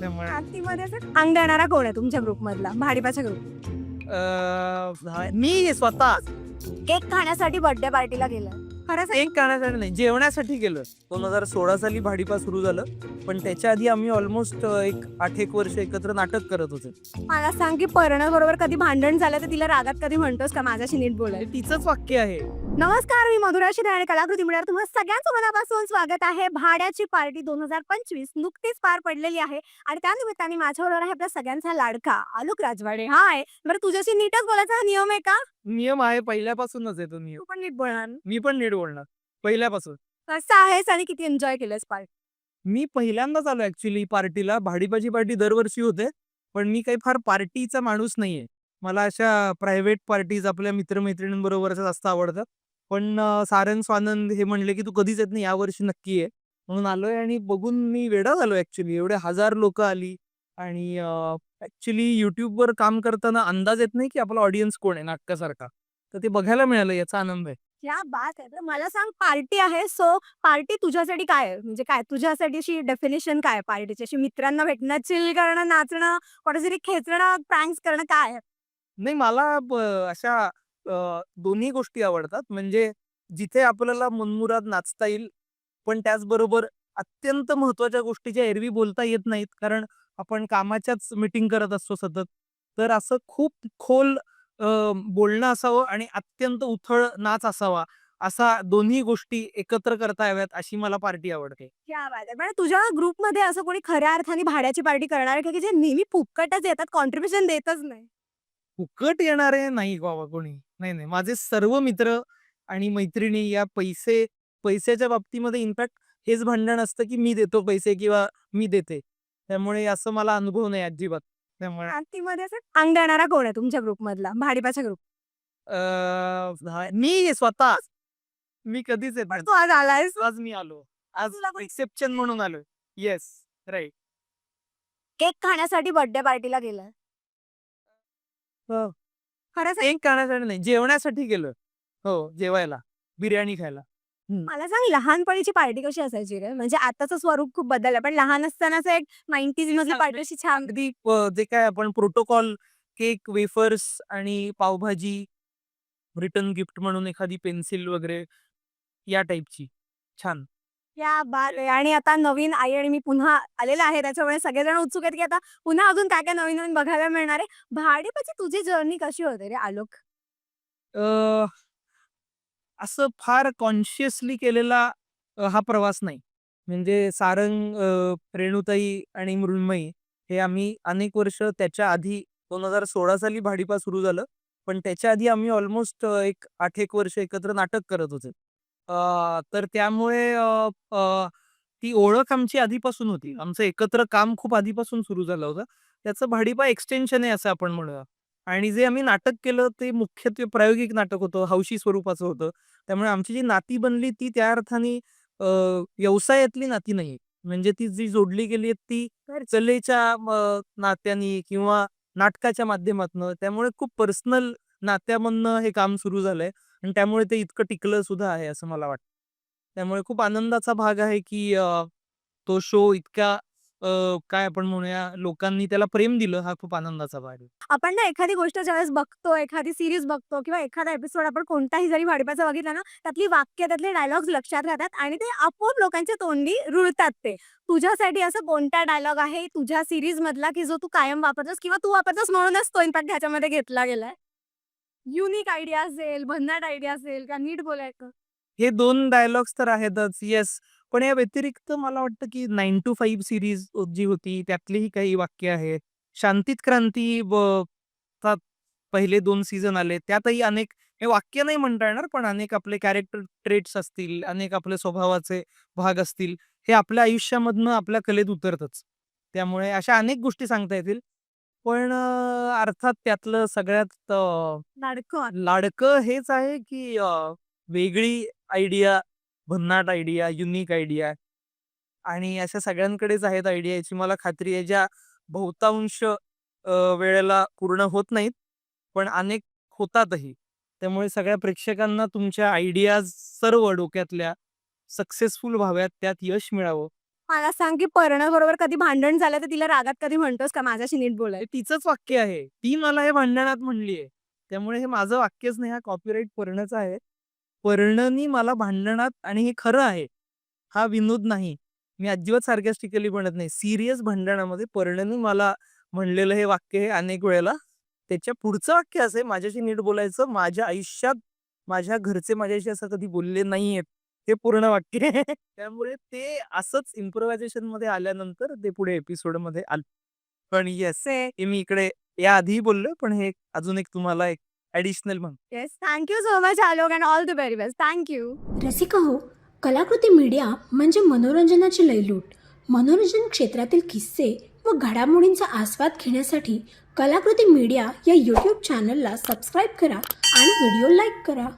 त्यामुळे. आरतीमध्ये असं अंग देणारा कोण आहे तुमच्या ग्रुप मधला भाडीपाच्या ग्रुप अं, मी स्वतः. केक खाण्यासाठी बर्थडे पार्टीला गेला खरंच एक करण्यासाठी नाही जेवण्यासाठी गेलो दोन हजार सोळा साली भाडीपा सुरू झालं पण त्याच्या आधी आम्ही ऑलमोस्ट एक आठ एक वर्ष एकत्र नाटक करत होते. मला सांग की पर्ण बरोबर कधी भांडण झालं तर तिला रागात कधी म्हणतोस का? माझ्याशी नीट बोलाय हे तिचंच वाक्य आहे. नमस्कार मी मधुरा शिरे आणि कलाकृती मिळणार तुम्हाला सगळ्यांचं मनापासून स्वागत आहे. भाड्याची पार्टी दोन हजार पंचवीस नुकतीच पार पडलेली आहे आणि त्या निमित्ताने माझ्याबरोबर आहे आपल्या सगळ्यांचा लाडका आलोक राजवाडे. हाय बरं तुझ्याशी नीटच बोलायचा हा नियम आहे का? नियम आहे पहिल्यापासूनच येतो नियम. तू पण नीट बोलणार. मी पण नीट बोलणार पहिल्यापासून. कसं आहेस आणि किती एन्जॉय केलंस पार्टी? मी पहिल्यांदाच आलो ऍक्च्युली पार्टीला. भाडीपाची पार्टी दरवर्षी होते पण मी काही फार पार्टीचा माणूस नाहीये. मला अशा प्रायव्हेट पार्टीज आपल्या मित्रमैत्रिणींबरोबरच जास्त आवडतात. पण सारंग स्वानंद हे म्हणले की तू कधीच येत नाही यावर्षी नक्की आहे म्हणून आलोय आणि बघून मी वेडा झालो ऍक्च्युली एवढे हजार लोक आली आणि ऍक्च्युली युट्यूबवर काम करताना अंदाज येत नाही की आपला ऑडियन्स कोण आहे नाटकासारखा. तर ते बघायला मिळालं याचा आनंद आहे. क्या बात आहे. तर मला सांग पार्टी आहे? सो पार्टी तुझ्यासाठी काय आहे? म्हणजे काय तुझ्यासाठी अशी डेफिनेशन काय पार्टीची? अशी मित्रांना भेटणं चिल करणं नाचणं कोणातरी खेचणं प्रँक्स करणं काय आहे? नाही मला अशा दोन्ही गोष्टी आवडतात. म्हणजे जिथे आपल्याला मनमुराद नाचता येईल पण त्याचबरोबर अत्यंत महत्त्वाच्या गोष्टी ज्या एरवी बोलता येत नाहीत कारण आपण कामाच्याच मीटिंग करत असतो सतत तर असं खूप खोल बोलणं असावं आणि अत्यंत उथळ नाच असावा असा दोन्ही गोष्टी एकत्र करता याव्यात अशी मला पार्टी आवडते. तुझ्या ग्रुपमध्ये असं कोणी खऱ्या अर्थाने भाड्याची पार्टी करणार आहे का? की जे नेहमी फुकटच येतात कॉन्ट्रीब्युशन देतच नाही? फुकट येणारे नाही बाबा कोणी. नाही नाही. माझे सर्व मित्र आणि मैत्रिणी या पैसे पैशाच्या बाबतीमध्ये इनफॅक्ट हेच भांडण असतं की मी देतो पैसे किंवा मी देते. त्यामुळे असं मला अनुभव नाही अजिबात. त्यामुळे असं अंग देणारा कोण आहे तुमच्या ग्रुप मधला भाडीपाच्या ग्रुप? मी स्वतः मी कधीच येत नाही. तू आज आलायस? आज मी आलो. आज रिसेप्शन म्हणून आलोय. येस राईट केक खाण्यासाठी बर्थडे पार्टीला गेलाय. हो. खरंच एक करण्यासाठी नाही जेवण्यासाठी गेलो हो जेवायला बिर्याणी खायला. मला सांग लहानपणीची पार्टी कशी असायची रे? म्हणजे आताचं स्वरूप खूप बदललं पण लहान असतानाच एक नाईन्टीज मधली पार्टी अशी छान अगदी प- जे काय आपण प्रोटोकॉल केक वेफर्स आणि पावभाजी रिटर्न गिफ्ट म्हणून एखादी पेन्सिल वगैरे या टाईपची. छान. या बात आहे आणि आता नवीन आई आणि मी पुन्हा आलेला आहे. त्याच्यामुळे सगळेजण उत्सुक आहेत की आता पुन्हा अजून काय काय नवीन नवीन बघायला मिळणार आहे. भाडीपाची तुझी जर्नी कशी होते रे आलोक? अ, असं फार कॉन्शियसली केलेला अ, हा प्रवास नाही. म्हणजे सारंग अ, रेणुताई आणि मृण्मयी हे आम्ही अनेक वर्ष त्याच्या आधी दोन हजार सोळा साली भाडीपा सुरू झालं. पण त्याच्या आधी आम्ही ऑलमोस्ट एक आठ एक वर्ष एकत्र नाटक करत होते. तर त्यामुळे अ, अ, ती ओळख आमची आधीपासून होती. आमचं एकत्र काम खूप आधीपासून सुरू झालं होतं. त्याचं भाडीपा एक्सटेन्शन आहे असं आपण म्हणूया. आणि जे आम्ही नाटक केलं ते मुख्यत्वे प्रायोगिक नाटक होतं. हौशी स्वरूपाचं होतं. त्यामुळे आमची जी नाती बनली ती त्या अर्थाने अ, व्यवसायातली नाती नाही म्हणजे ती जी जोडली गेली ती कलेच्या नात्यानी किंवा नाटकाच्या माध्यमातनं. त्यामुळे खूप पर्सनल नात्यामधनं हे काम सुरू झालंय. आणि त्यामुळे ते इतकं टिकलं सुद्धा आहे असं मला वाटतं. त्यामुळे खूप आनंदाचा भाग आहे की तो शो इतक्या काय आपण म्हणूया लोकांनी त्याला प्रेम दिलं हा खूप आनंदाचा भाग आहे. आपण ना एखादी गोष्ट ज्यावेळेस बघतो एखादी सिरीज बघतो किंवा एखादा एपिसोड आपण कोणताही जरी वाढपाचा बघितला ना त्यातली वाक्य त्यातले डायलॉग्स लक्षात राहतात आणि ते आपोआप लोकांच्या तोंडी रुळतात ते. तुझ्यासाठी असं कोणता डायलॉग आहे तुझ्या सिरीज मधला की जो तू कायम वापरतोस किंवा तू वापरतोस म्हणूनच तो इम्पॅक्ट ह्याच्यामध्ये घेतला गेलाय? युनिक आयडिया असेल भन्नाट आयडिया असेल का नीट बोलायचं? हे दोन डायलॉग्स तर आहेतच येस. पण या व्यतिरिक्त मला वाटतं की नाईन टू फाईव्ह सिरीज जी होती त्यातलीही काही वाक्य आहेत शांतीत क्रांती पहिले दोन सीझन आले. त्यातही अनेक हे वाक्य नाही म्हणता येणार पण अनेक आपले कॅरेक्टर ट्रेट्स असतील अनेक आपले स्वभावाचे भाग असतील हे आपल्या आयुष्यामधनं आपल्या कलेत उतरतच. त्यामुळे अशा अनेक गोष्टी सांगता येतील. पण अं, अर्थात त्यातलं सगळ्यात अं, लाडकं. लाडकं हेच आहे की अ, वेगळी आयडिया भन्नाट आयडिया युनिक आयडिया आणि अशा सगळ्यांकडेच आहेत आयडिया याची मला खात्री आहे ज्या बहुतांश अ, वेळेला पूर्ण होत नाहीत पण अनेक होतातही. त्यामुळे सगळ्या प्रेक्षकांना तुमच्या आयडियाज सर्व डोक्यातल्या सक्सेसफुल व्हाव्यात त्यात यश मिळावं. मला सांग की पर्ण बरोबर कधी भांडण झालं तर तिला रागात कधी म्हणतोस का? माझ्याशी नीट बोलाय तिचंच वाक्य आहे. ती मला हे भांडणात म्हणलीये. त्यामुळे हे माझं वाक्यच नाही. हा कॉपीराईट पर्णच आहे. पर्णनी मला भांडणात आणि हे खरं आहे. हा विनोद नाही. मी अजिबात सार्कॅस्टिकली म्हणत नाही. सिरियस भांडणामध्ये पर्णनी मला म्हणलेलं हे वाक्य हे अनेक वेळेला त्याच्या पुढचं वाक्य असे माझ्याशी नीट बोलायचं. माझ्या आयुष्यात माझ्या घरचे माझ्याशी असं कधी बोलले नाहीयेत. हे पूर्ण वाक्य आहे. त्यामुळे ते असंच इम्प्रोव्हायझेशनमध्ये आल्यानंतर ते पुढे एपिसोडमध्ये आलं. पण येस हे मी इकडे या आधीही बोललो पण हे अजून एक तुम्हाला एक ऍडिशनल म्हण yes thank you so much Alok and all the very best thank you Rasika हो कलाकृती मीडिया म्हणजे मनोरंजनाची लयलूट. मनोरंजन क्षेत्रातील किस्से व घडामोडींचा आस्वाद घेण्यासाठी कलाकृती मीडिया या यूट्यूब चॅनलला सबस्क्राईब करा आणि व्हिडिओ लाईक करा.